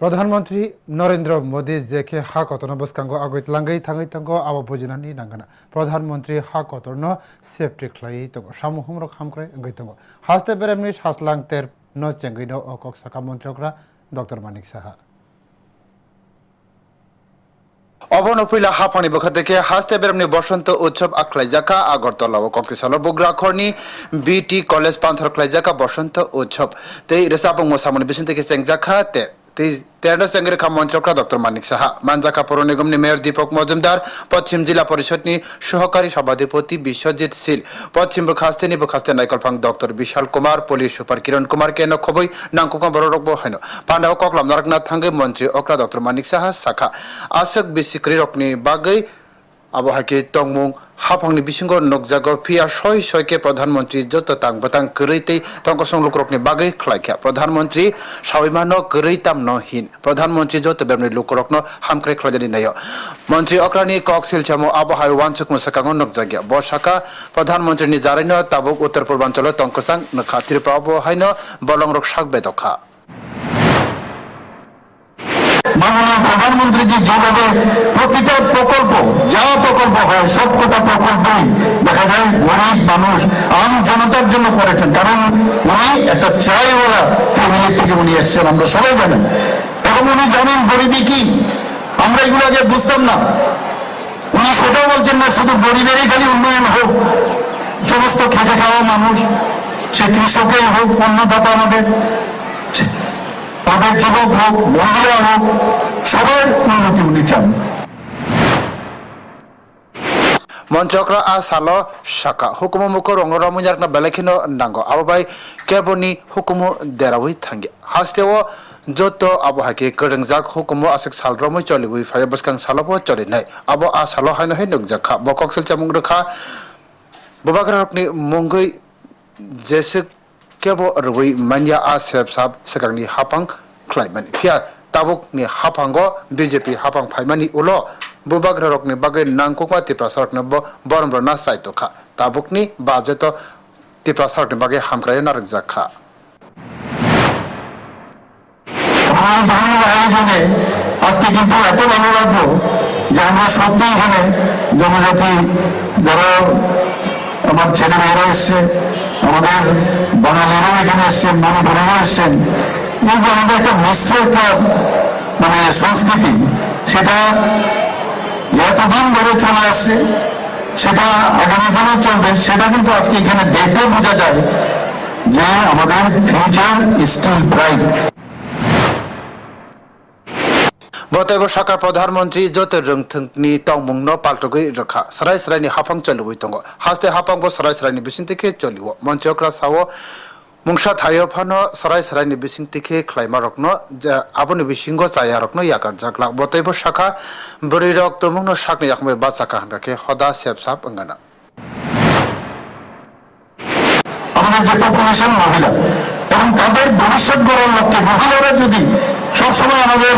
প্রধানমন্ত্রী নরেন্দ্র মোদী জেখে হা কতন বস্কাঙ্গ আগৈত লাঙ্গাই থাঙ্গাই থাঙ্গ আব বুজিনানি নাঙ্গানা। প্রধানমন্ত্রী হা কতর্ন সেফটি খ্লাই তঙ্গ। সামুহম রক হাম করে গৈ তঙ্গ। হাসতে বেরেমনি হাসলাং তের ন চেঙ্গিন অকক শাখা মন্ত্রকরা ডক্টর মানিক সাহা। অবনপিলা হাফানি বখা থেকে হাস্তে বেরামনি বসন্ত উৎসব আখলাই জাকা আগরতলা ও কংগ্রেসাল বুগ্রাখরনি বিটি কলেজ পান্থর খ্লাই জাকা বসন্ত উৎসব। তে রেসাপং মোসামনি বিশন থেকে চেং জাকা তে তেরো চেঙ্গিরেখা মন্ত্রকরা ডক্টর মানিক সাহা মানজাকা পৌর নিগমনি মেয়র দীপক মজুমদার পশ্চিম জেলা পরিষদনি সহকারী সভাধিপতি বিশ্বজিৎ সিল পশ্চিম বুখাস্তে বখাস্তেনি বখাস্তে নাইকলফাং doctor Bishal Kumar police super Kiran Kumar কেন খবই নাংকুকা বড় রকব হাইন পান্ডাও ককলাম নারকনাথ থাঙ্গে মন্ত্রী অকরা ডক্টর মানিক সাহা সাখা আসক বিসিক্রি রকনি বাগৈ আবহাকে তংমুং হাফাংনি বিসিঙ্গ নকজাগ ফিয়া সয় সয়কে প্রধানমন্ত্রী যত তাং বাতাং করেইতেই তঙ্ক সংলোক রকনি বাগৈ খ্লাইখ্যা প্রধানমন্ত্রী সাবিমান করেইতাম নহিন প্রধানমন্ত্রী যত বেমনি লোক রকন হামক্রে খ্লাইজানি নায় মন্ত্রী অক্রানি কক সিলচামো আবহায় ওয়ানসুক মুসাকাং নকজাগিয়া। বসাকা প্রধানমন্ত্রীনি জারাইন তাবুক উত্তর পূর্বাঞ্চল তঙ্কসাং নখা। ত্রিপুরা আবহাইন বলং রক সাকবে দখা। মাননীয় প্রধানমন্ত্রীজি যেভাবে প্রতিটা প্রকল্প, যা প্রকল্প হয়, সব কটা প্রকল্পই দেখা যায় গরিব মানুষ আম জনতার জন্য করেছেন। কারণ উনি একটা চাই ওরা ফ্যামিলি থেকে উনি এসছেন, আমরা সবাই জানেন। এবং উনি জানেন গরিবই কি? আমরা এগুলো আগে বুঝতাম না। উনি সেটাও বলছেন না, শুধু গরিবেরই খালি উন্নয়ন হোক, সমস্ত খেটে খাওয়া মানুষ, সে কৃষকেই হোক, অন্নদাতা আমাদের। তাদের যুবক হোক, মহিলা হোক সবার উন্নতি উনি চান। মঞ্চক্র আ সালো শাকা হুকুমু মুখ রঙ রমুজার না বেলাখিন নাঙ্গ। আবাবাই কেবনি হুকুমু দেরাবই থাঙ্গে। হাস্তেও যত আবো হাকে করেংজাক হুকুমু আসেক সাল রমই চলিবই ফাই বসকাং সালব চলি নাই। আবো আ সালো হাইন হাই নুকজাখা বকক্সেল চামুং রেখা ববাগ্রাহকনি মুঙ্গই, জেসে কেবো রবই মানিয়া আ সেব সাব সেকাংনি হাপাং khlaimani phia tabuk ni hapango bjp hapang phaimani ulo bubag rokni bagay nangkukwa tipra sarakne bo borom na saito kha tabuk ni baje to tipra sarakne bagay hamkrai narakja kha আজকে কিন্তু এত ভালো লাগল যে আমরা সত্যি এখানে জনজাতি যারা আমার ছেলে মেয়েরা এসছে আমাদের বাঙালিরাও এখানে এসছেন মানবরাও এসছেন যে আমাদের একটা মিশ্র একটা মানে সংস্কৃতি, সেটা এতদিন ধরে চলে আসছে, সেটা আগামী দিনেও চলবে, সেটা কিন্তু আজকে এখানে দেখলে বোঝা যায় যে আমাদের ফিউচার স্টিল ব্রাইট বতৈব সাকা প্রধানমন্ত্রী জ্যোতির্রংথনি তংমুংন পাল্টগৈ রখা, সরাই সরাইনি হাফাং চলিবই তঙ্গ। হাস্তে হাফাংবো সরাই সরাইনি বিসিন্তিকে চলিব। মন্ত্রকরা সাও মুংসা থাইও ফানো সরাই সরাইনি বিসিন্তিকে খ্লাইমা রকনো, যে আবনি বিসিঙ্গ চায়া রকনো ইয়াকার জাকলা বতৈব শাখা বরি রক তমুংন শাকনি ইয়াকমে বা হদা সেব সাপ অঙ্গানা। তাদের ভবিষ্যৎ গড়ার যদি সবসময় আমাদের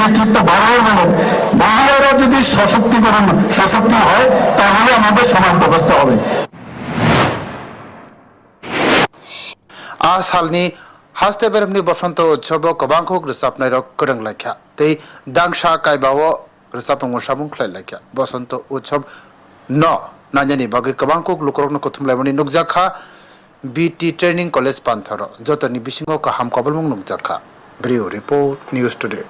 নেতৃত্ব বলে, মহিলারা যদি সশক্তিকরণ, সশক্তি হয়, তাহলে আমাদের সমাজ ব্যবস্থা হবে। আ সালনি হাস্তে বেরমনি বসন্ত উৎসব কবাংখুক রিসাবনাই রক করং লাইখ্যা তেই দাংসা কাইবাও রিসাবং মশাবং খ্লাই লাইখ্যা বসন্ত উৎসব ন নাজানি বাকি কবাংখুক লুকরকনো কুথুমলাইমনি নুকজাখা। বিটি ট্রেনিং কলেজ পান্থর। যতনি বিসিংহ কাহাম কবলমং নুকজাখা। Bureau report, news today.